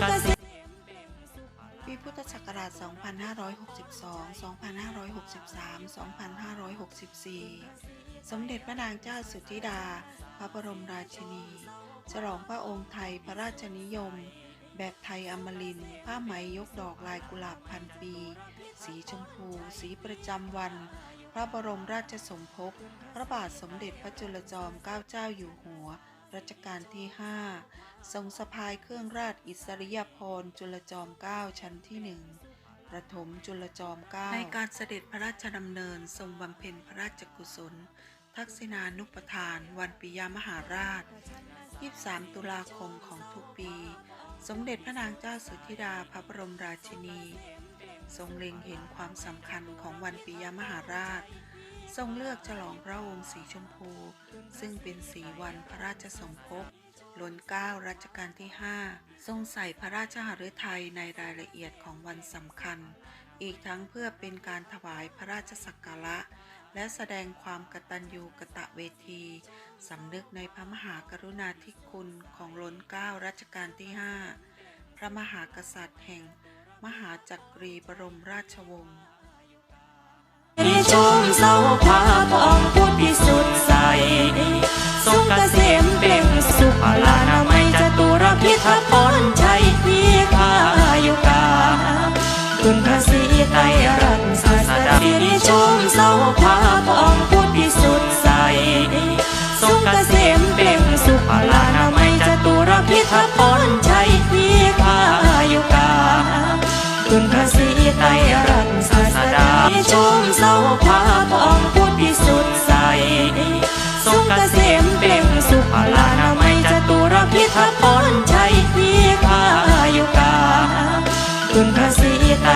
พุทธศักราช 2562 2563 2564 สมเด็จพระนางเจ้าสุธิดา พระบรมราชินี ฉลองพระองค์ไทยพระราชนิยม แบบไทยอมรินผ้าไหมยกดอกลายกุหลาบพันปี สีชมพู สีประจำวัน พระบรมราชสมภพ พระบาทสมเด็จพระจุลจอมเกล้าเจ้าอยู่หัว รัชกาลที่ 5 ทรงสะพายเครื่องราชอิสริยาภรณ์จุลจอมเกล้าชั้นที่หนึ่งประถมจุลจอมเกล้าในการเสด็จพระราชดำเนินทรงบำเพ็ญพระราชกุศล ทักษิณานุปทาน วันปิยมหาราช 23 ตุลาคมของทุกปี สมเด็จพระนางเจ้าสุธิดาพระบรมราชินี ทรงเล็งเห็นความสำคัญของวันปิยมหาราช ทรงเลือกฉลองพระองค์สีชมพู ซึ่งเป็นสีวันพระราชสมภพ ล้นเกล้ารัชกาลที่ 5 ทรงใส่พระราชหฤทัยในรายละเอียดของวันสำคัญ อีกทั้งเพื่อเป็นการถวายพระราชสักการะ และแสดงความกตัญญูกะตะเวที สำนึกในพระมหากรุณาธิคุณของล้นเกล้ารัชกาลที่ 5 พระมหากษัตริย์แห่ง มหาจักรีบรมราชวงศ์ เสาพาทองพุทธพิสุทธิ์ใสทรงเกษมเบ่งสุขลานามัยจตุรพิทักษ์พรชัยวิภายุกาคุณพระศรีไตรรัตน์ศาสดาชมเสาพาทองพุทธพิสุทธิ์ใสทรงเกษมเบ่งสุขลานามัยจตุรพิทักษ์พรชัยวิภายุกาคุณพระศรีไตร